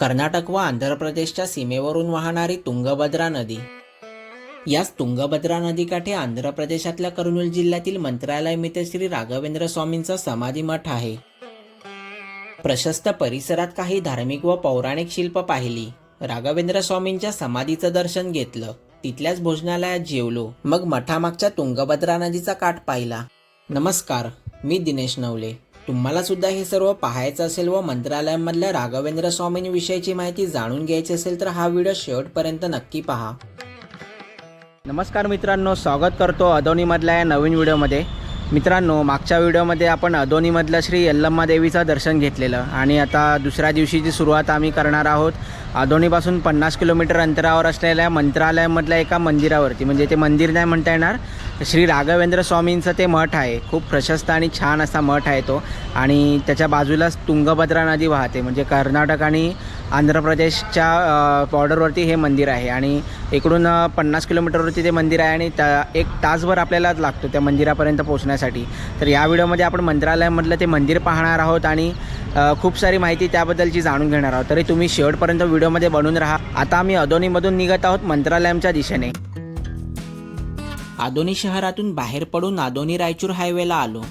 कर्नाटक व आंध्र प्रदेशच्या सीमेवरून वाहणारी तुंगभद्रा नदी. याच तुंगभद्रा नदीकाठी आंध्र प्रदेशातल्या कर्नूल जिल्ह्यातील मंत्रालय मित्र श्री राघवेंद्र स्वामींचा समाधी मठ आहे. प्रशस्त परिसरात काही धार्मिक व पौराणिक शिल्प पाहिली. राघवेंद्र स्वामींच्या समाधीचं दर्शन घेतलं. तिथल्याच भोजनालयात जेवलो. मग मठामागच्या तुंगभद्रा नदीचा काठ पाहिला. नमस्कार मी दिनेश नवले. तुम्हाला सुद्धा हे सर्व पाहायचं असेल व मंत्रालयामधल्या राघवेंद्र स्वामींविषयीची माहिती जाणून घ्यायची असेल तर हा व्हिडिओ शेवटपर्यंत नक्की पहा. नमस्कार मित्रांनो स्वागत करतो अदोनीमधल्या या नवीन व्हिडिओमध्ये. मित्रांनो मागच्या व्हिडिओमध्ये आपण अदोनीमधलं श्री यल्लम्मा देवीचं दर्शन घेतलेलं आणि आता दुसऱ्या दिवशीची सुरुवात आम्ही करणार आहोत. अदोनीपासून पन्नास किलोमीटर अंतरावर असलेल्या मंत्रालयामधल्या एका मंदिरावरती म्हणजे ते मंदिर नाही म्हणता येणार श्री राघवेंद्र स्वामींचं ते मठ आहे. खूप प्रशस्त आणि छान असा मठ आहे तो. आणि त्याच्या बाजूलाच तुंगभद्रा नदी वाहते म्हणजे कर्नाटक आणि आंध्र प्रदेशच्या बॉर्डरवरती हे मंदिर आहे. आणि इकडून पन्नास किलोमीटरवरती ते मंदिर आहे आणि त्या एक तासभर आपल्याला लागतो त्या मंदिरापर्यंत पोहोचण्यासाठी. तर या व्हिडिओमध्ये आपण मंत्रालयामधलं ते मंदिर पाहणार आहोत आणि खूप सारी माहिती त्याबद्दलची जाणून घेणार आहोत. तरी तुम्ही शेवटपर्यंत व्हिडिओ व्हिडिओमध्ये बनून राहा. आता आम्ही अदोनीमधून निघत आहोत मंत्रालयाच्या दिशेने. आदोनी शहरातून बाहेर पडून आदोनी रायचूर हायवेला आलो.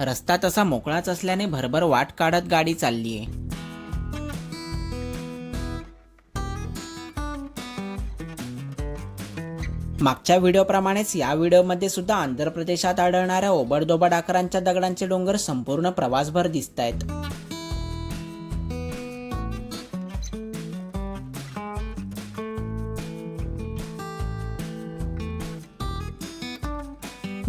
रस्ता तसा मोकळाच असल्याने भरभर वाट काढत गाडी चाललीये. मागच्या व्हिडिओप्रमाणेच या व्हिडिओमध्ये सुद्धा आंध्र प्रदेशात आढळणाऱ्या ओबडदोबड आकारांच्या दगडांचे डोंगर संपूर्ण प्रवासभर दिसत आहेत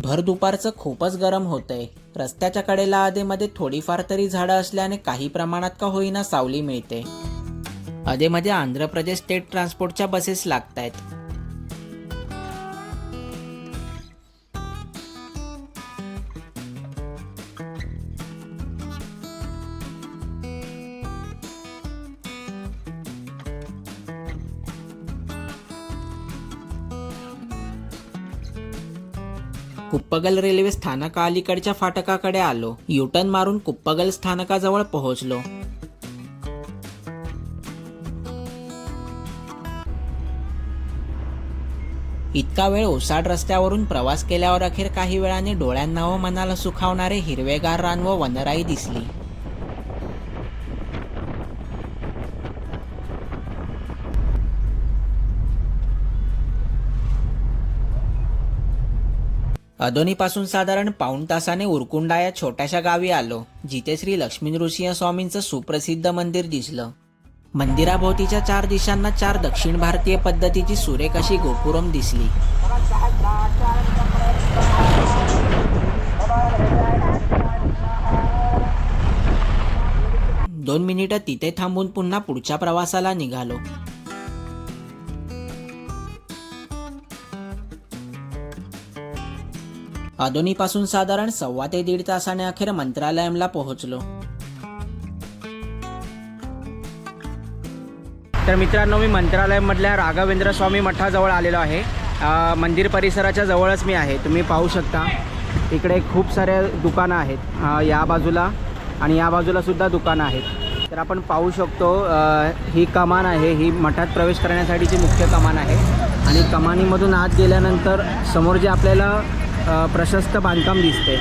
भर दुपारचं खूपच गरम होतंय. रस्त्याच्या कडेला आधेमध्ये थोडीफार तरी झाडं असल्याने काही प्रमाणात का होईना सावली मिळते. आधेमध्ये आंध्र प्रदेश स्टेट ट्रान्सपोर्टच्या बसेस लागत आहेत कुप्पगल रेल्वे स्थानका अलीकडच्या फाटकाकडे आलो. युटर्न मारून कुप्पगल स्थानकाजवळ पोहोचलो. इतका वेळ ओसाड रस्त्यावरून प्रवास केल्यावर अखेर काही वेळाने डोळ्यांना व मनाला सुखावणारे हिरवेगार रान व वनराई दिसली. अधोनीपासून साधारण पाऊण तासाने उरकुंडा या छोट्याशा गावी आलो जिथे श्री लक्ष्मी नृसिंह स्वामींचं सुप्रसिद्ध मंदिर दिसलं. मंदिराभोवतीच्या चार दिशांना चार दक्षिण भारतीय पद्धतीची सुरेख अशी गोपुरम दिसली. दोन मिनिटं तिथे थांबून पुन्हा पुढच्या प्रवासाला निघालो. अदोनीपासून साधारण सव्वा ते दीड तासाने अखेर मंत्रालयमला पोहोचलो. तर मित्रांनो मी मंत्रालयामधल्या राघवेंद्र स्वामी मठाजवळ आलेलो आहे. मंदिर परिसराच्या जवळच मी आहे. तुम्ही पाहू शकता इकडे खूप साऱ्या दुकानं आहेत. या बाजूला आणि या बाजूला सुद्धा दुकानं आहेत. तर आपण पाहू शकतो ही कमान आहे. ही मठात प्रवेश करण्यासाठीची मुख्य कमान आहे. आणि कमानीमधून आत गेल्यानंतर समोर जे आपल्याला प्रशस्त बांधकाम दिसते.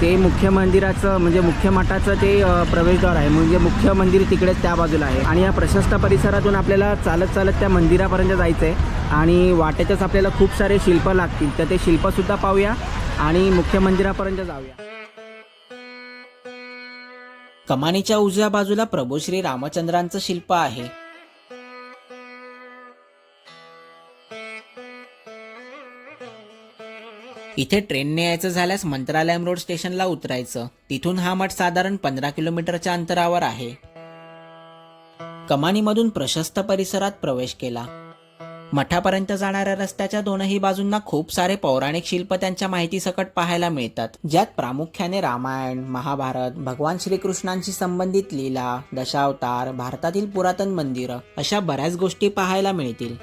ते मुख्य मंदिराचं म्हणजे मुख्य मठाचं ते प्रवेशद्वार आहे. म्हणजे मुख्य मंदिर तिकडे त्या बाजूला आहे. आणि या प्रशस्त परिसरातून आपल्याला चालत चालत त्या मंदिरापर्यंत जायचं आहे आणि वाटेतच आपल्याला खूप सारे शिल्प लागतील. तर ते शिल्पसुद्धा पाहूया आणि मुख्य मंदिरापर्यंत जाऊया. कमानीच्या उजव्या बाजूला प्रभू श्री रामचंद्रांचं शिल्प आहे. इथे ट्रेनने यायचं झाल्यास मंत्रालयम रोड स्टेशनला उतरायचं. तिथून हा मठ साधारण पंधरा किलोमीटरच्या अंतरावर आहे. कमानीमधून प्रशस्त परिसरात प्रवेश केला. मठापर्यंत जाणाऱ्या रस्त्याच्या दोनही बाजूंना खूप सारे पौराणिक शिल्प त्यांच्या माहितीसकट पाहायला मिळतात. ज्यात प्रामुख्याने रामायण महाभारत भगवान श्रीकृष्णांशी संबंधित लीला दशावतार भारतातील पुरातन मंदिरं अशा बऱ्याच गोष्टी पाहायला मिळतील.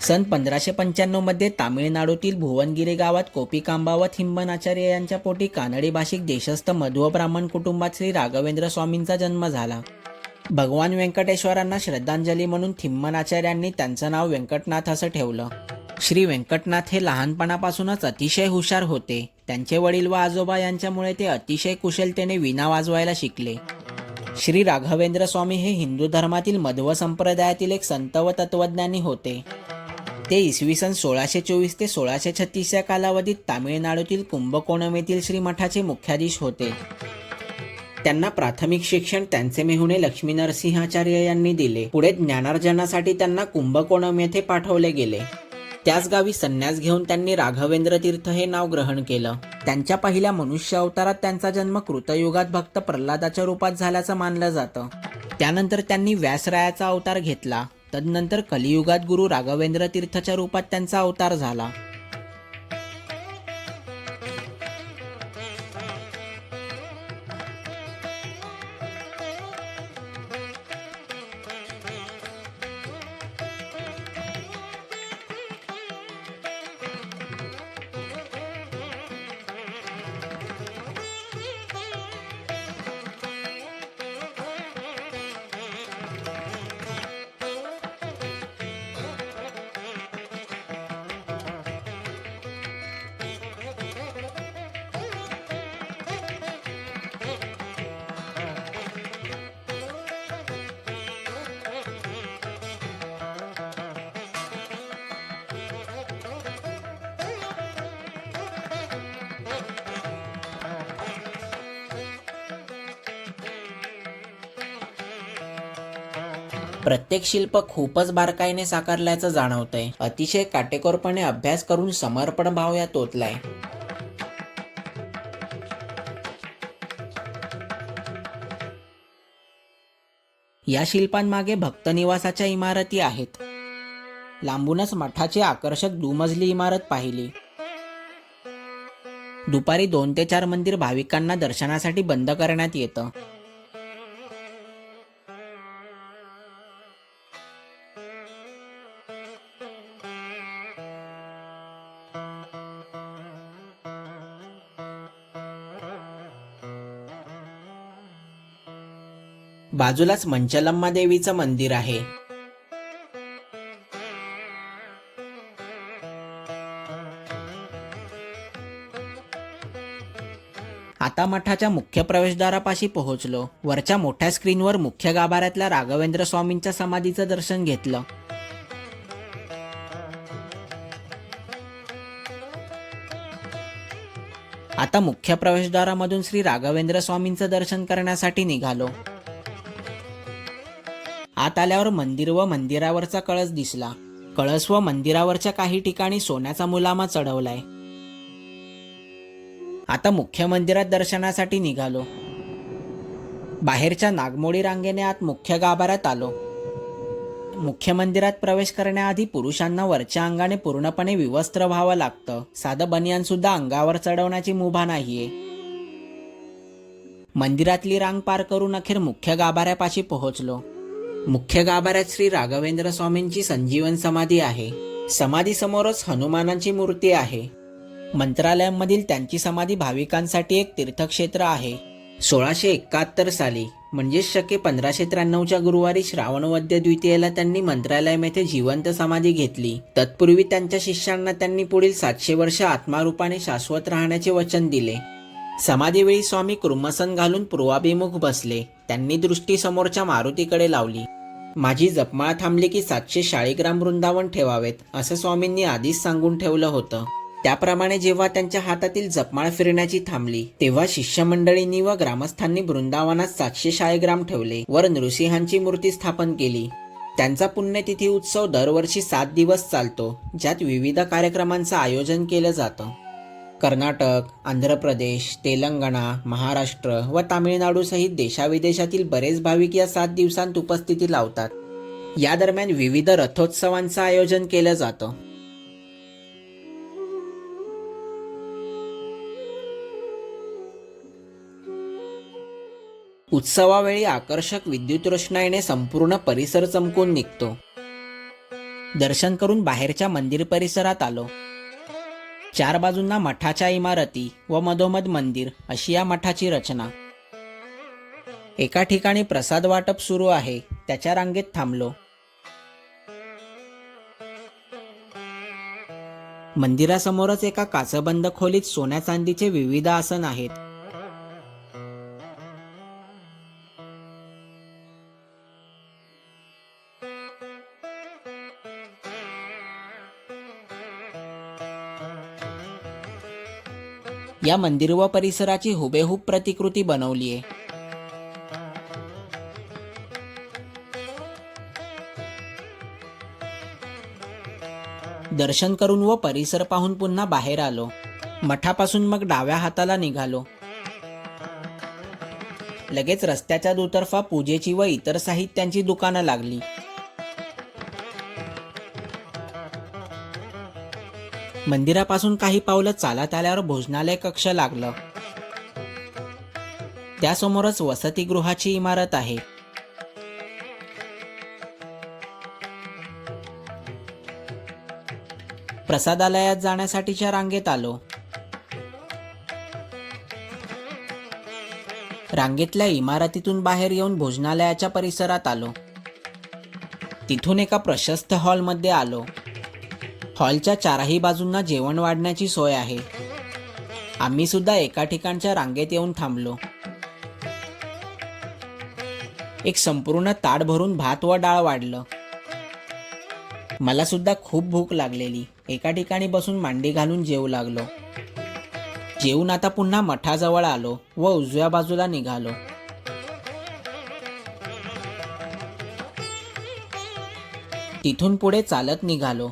सन पंधराशे पंच्याण्णवमध्ये तामिळनाडूतील भुवनगिरी गावात कोपिकांबा व यांच्या पोटी कानडी भाषिक देशस्थ मध्व ब्राह्मण कुटुंबात श्री राघवेंद्र स्वामींचा जन्म झाला. भगवान व्यंकटेश्वरांना श्रद्धांजली म्हणून थिम्मनाचार्यांनी त्यांचं नाव व्यंकटनाथ असं ठेवलं. श्री व्यंकटनाथ हे लहानपणापासूनच अतिशय हुशार होते. त्यांचे वडील व आजोबा यांच्यामुळे ते अतिशय कुशलतेने विना वाजवायला शिकले. श्री राघवेंद्र स्वामी हे हिंदू धर्मातील मध्व संप्रदायातील एक संत व तत्वज्ञानी होते. ते इसवी सन सोळाशे चोवीस ते सोळाशे छत्तीस या कालावधीत तामिळनाडूतील कुंभकोणम येथील श्रीमठाचे मुख्याधीश होते. त्यांना प्राथमिक शिक्षण त्यांचे मेहुणे लक्ष्मी नरसिंहाचार्य यांनी दिले. पुढे ज्ञानार्जनासाठी त्यांना कुंभकोणम येथे पाठवले गेले. त्याच गावी संन्यास घेऊन त्यांनी राघवेंद्र तीर्थ हे नाव ग्रहण केलं. त्यांच्या पहिल्या मनुष्य अवतारात त्यांचा जन्म कृतयुगात भक्त प्रल्हादाच्या रूपात झाल्याचं मानलं जातं. त्यानंतर त्यांनी व्यासरायाचा अवतार घेतला. तदनंतर कलियुगात गुरु राघवेंद्र तीर्थच्या रूपात त्यांचा अवतार झाला. प्रत्येक शिल्प खूपच बारकाईने साकारल्याचं जाणवतंय. अतिशय काटेकोरपणे अभ्यास करून समर्पण भाव यात ओतलाय या शिल्पांमागे भक्तनिवासाच्या इमारती आहेत. लांबूनच मठाची आकर्षक दुमजली इमारत पाहिली. दुपारी दोन ते चार मंदिर भाविकांना दर्शनासाठी बंद करण्यात येतं. बाजूलाच मंचलम्मा देवीचं मंदिर आहे. आता मठाच्या मुख्य प्रवेशद्वारापाशी पोहोचलो. वरच्या मोठ्या स्क्रीनवर मुख्य गाभाऱ्यातल्या राघवेंद्र स्वामींच्या समाधीचं दर्शन घेतलं. आता मुख्य प्रवेशद्वारामधून श्री राघवेंद्र स्वामींचं दर्शन करण्यासाठी निघालो. आत आल्यावर मंदिर व मंदिरावरचा कळस दिसला. कळस व मंदिरावरच्या काही ठिकाणी सोन्याचा मुलामा चढवलाय. आता मुख्य मंदिरात दर्शनासाठी निघालो. बाहेरच्या नागमोडी रांगेने आत मुख्य गाभाऱ्यात आलो. मुख्य मंदिरात प्रवेश करण्याआधी पुरुषांना वरच्या अंगाने पूर्णपणे विवस्त्र व्हावं लागतं. साधं बनियान सुद्धा अंगावर चढवण्याची मुभा नाहीये. मंदिरातली रांग पार करून अखेर मुख्य गाभाऱ्यापाशी पोहोचलो. मुख्य गाभाऱ्यात श्री राघवेंद्र स्वामींची संजीवन समाधी आहे. समाधी समोरच हनुमानांची मूर्ती आहे. मंत्रालयामधील त्यांची समाधी भाविकांसाठी एक तीर्थक्षेत्र आहे. सोळाशे एकाहत्तर साली म्हणजेच शके पंधराशे त्र्याण्णवच्या गुरुवारी श्रावणवद्य द्वितीयेला त्यांनी मंत्रालय येथे जिवंत समाधी घेतली. तत्पूर्वी त्यांच्या शिष्यांना त्यांनी पुढील सातशे वर्ष आत्मारूपाने शाश्वत राहण्याचे वचन दिले. समाधीवेळी स्वामी कृमसन घालून पूर्वाभिमुख बसले. त्यांनी दृष्टी समोरच्या मारुतीकडे लावली. माझी जपमाळ थांबली की सातशे शाळीग्राम वृंदावन ठेवावेत असं स्वामींनी आधीच सांगून ठेवलं होतं. त्याप्रमाणे जेव्हा त्यांच्या हातातील जपमाळ फिरण्याची थांबली तेव्हा शिष्यमंडळींनी व ग्रामस्थांनी वृंदावनात सातशे शाळीग्राम ठेवले वर नृसिंहांची मूर्ती स्थापन केली. त्यांचा पुण्यतिथी उत्सव दरवर्षी सात दिवस चालतो ज्यात विविध कार्यक्रमांचं आयोजन केलं जातं. कर्नाटक आंध्र प्रदेश तेलंगणा महाराष्ट्र व तामिळनाडूसहित देशाविदेशातील बरेच भाविक या सात दिवसांत उपस्थिती लावतात. या दरम्यान विविध रथोत्सवांचं आयोजन केलं जातं. उत्सवावेळी आकर्षक विद्युत रोषणाईने संपूर्ण परिसर चमकून निघतो. दर्शन करून बाहेरच्या मंदिर परिसरात आलो. चार बाजूंना मठाच्या इमारती व मधोमध मंदिर अशी या मठाची रचना. एका ठिकाणी प्रसाद वाटप सुरू आहे त्याच्या रांगेत थांबलो. मंदिरासमोरच एका काचबंद खोलीत सोन्या चांदीचे विविध आसन आहेत. या मंदिर व परिसराची हुबेहूब प्रतिकृती बनवली आहे दर्शन करून व परिसर पाहून पुन्हा बाहेर आलो. मठापासून मग डाव्या हाताला निघालो. लगेच रस्त्याच्या दुतर्फा पूजेची व इतर साहित्यांची दुकानं लागली. मंदिरापासून काही पावलं चालत आल्यावर भोजनालय कक्ष लागलं. त्यासमोरच वसतिगृहाची इमारत आहे. प्रसादालयात जाण्यासाठीच्या रांगेत आलो. रांगेतल्या इमारतीतून बाहेर येऊन भोजनालयाच्या परिसरात आलो. तिथून एका प्रशस्त हॉलमध्ये आलो. हॉलच्या चारही बाजूंना जेवण वाढण्याची सोय आहे. आम्ही सुद्धा एका ठिकाणच्या रांगेत येऊन थांबलो. एक संपूर्ण ताट भरून भात व डाळ वाढलं. मला सुद्धा खूप भूक लागलेली. एका ठिकाणी बसून मांडी घालून जेवू लागलो. जेवून आता पुन्हा मठाजवळ आलो व उजव्या बाजूला निघालो. तिथून पुढे चालत निघालो.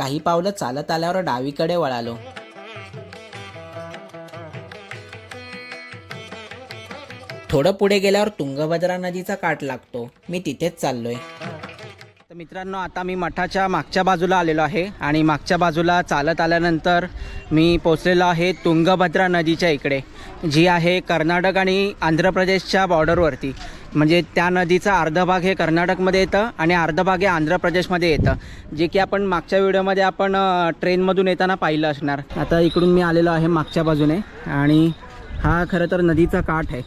काही पावलं चालत आल्यावर डावीकडे वळालो. थोडं पुढे गेल्यावर तुंगभद्रा नदीचा काठ लागतो. मी तिथेच चाललोय. तर मित्रांनो आता मी मठाच्या मागच्या बाजूला आलेलो आहे आणि मागच्या बाजूला चालत आल्यानंतर मी पोचलेलो आहे तुंगभद्रा नदीच्या इकडे जी आहे कर्नाटक आणि आंध्र प्रदेशच्या बॉर्डरवरती म्हणजे त्या नदीचा अर्धा भाग हे कर्नाटकमध्ये येतं आणि अर्धा भाग हे आंध्र प्रदेशमध्ये येतं. जे की आपण मागच्या व्हिडिओमध्ये आपण ट्रेनमधून येताना पाहिलं असणार. आता इकडून मी आलेलो आहे मागच्या बाजूने आणि हा खरं तर नदीचा काठ आहे.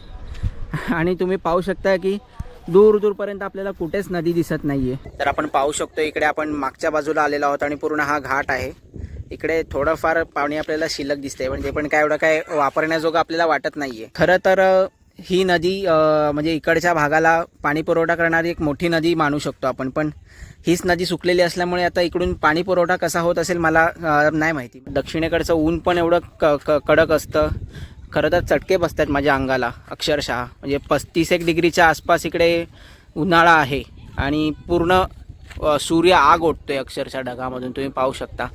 आणि तुम्ही पाहू शकता की दूर दूरपर्यंत आपल्याला कुठेच नदी दिसत नाही आहे तर आपण पाहू शकतो इकडे आपण मागच्या बाजूला आलेलो आहोत आणि पूर्ण हा घाट आहे. इकडे थोडंफार पाणी आपल्याला शिल्लक दिसते म्हणजे पण काय एवढं काय वापरण्याजोगं आपल्याला वाटत नाही आहे खरं तर ही नदी म्हणजे इकडच्या भागाला पाणी पुरवठा करणारी एक मोठी नदी मानू शकतो आपण. पण हीच नदी सुकलेली असल्यामुळे आता इकडून पाणी पुरवठा कसा होत असेल मला नाही माहिती. दक्षिणेकडचं ऊन पण एवढं क क कडक असतं. खरं तर चटके बसतात माझ्या अंगाला अक्षरशः. म्हणजे पस्तीस एक डिग्रीच्या आसपास इकडे उन्हाळा आहे आणि पूर्ण सूर्य आग ओढतोय अक्षरशः ढगामधून तुम्ही पाहू शकता.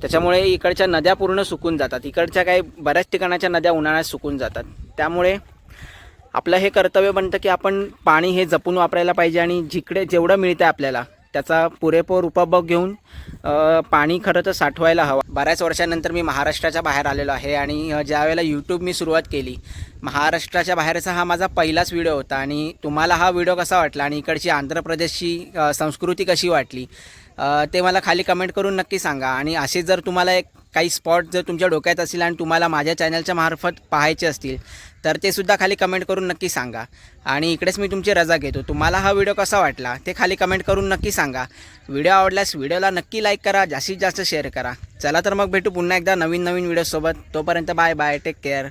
त्याच्यामुळे इकडच्या नद्या पूर्ण सुकून जातात. इकडच्या काही बऱ्याच ठिकाणाच्या नद्या उन्हाळ्यात सुकून जातात. त्यामुळे आपलं हे कर्तव्य बनतं की आपण पाणी हे जपून वापरायला पाहिजे आणि जिकडे जेवढं मिळतं आपल्याला त्याचा पुरेपूर उपभोग घेऊन पाणी खरं तर साठवायला हवं. बऱ्याच वर्षानंतर मी महाराष्ट्राच्या बाहेर आलेलो आहे आणि ज्यावेळेला यूट्यूब मी सुरुवात केली महाराष्ट्राच्या बाहेरचा हा माझा पहिलाच व्हिडिओ होता आणि तुम्हाला हा व्हिडिओ कसा वाटला आणि इकडची आंध्र प्रदेशची संस्कृती कशी वाटली ते मला खाली कमेंट करून नक्की सांगा. आणि असे जर तुम्हाला एक काही स्पॉट जर तुमच्या डोक्यात असतील आणि तुम्हाला माझ्या चॅनलच्या मार्फत पाहायचे असतील तर ते सुद्धा खाली कमेंट करून नक्की सांगा. आणि इकडेच मी तुमची रजा घेतो. तुम्हाला हा व्हिडिओ कसा वाटला ते खाली कमेंट करून नक्की सांगा. व्हिडिओ आवडल्यास व्हिडिओला नक्की लाईक करा जास्तीत जास्त शेअर करा. चला तर मग भेटू पुन्हा एकदा नवीन नवीन व्हिडिओसोबत तोपर्यंत बाय बाय टेक केअर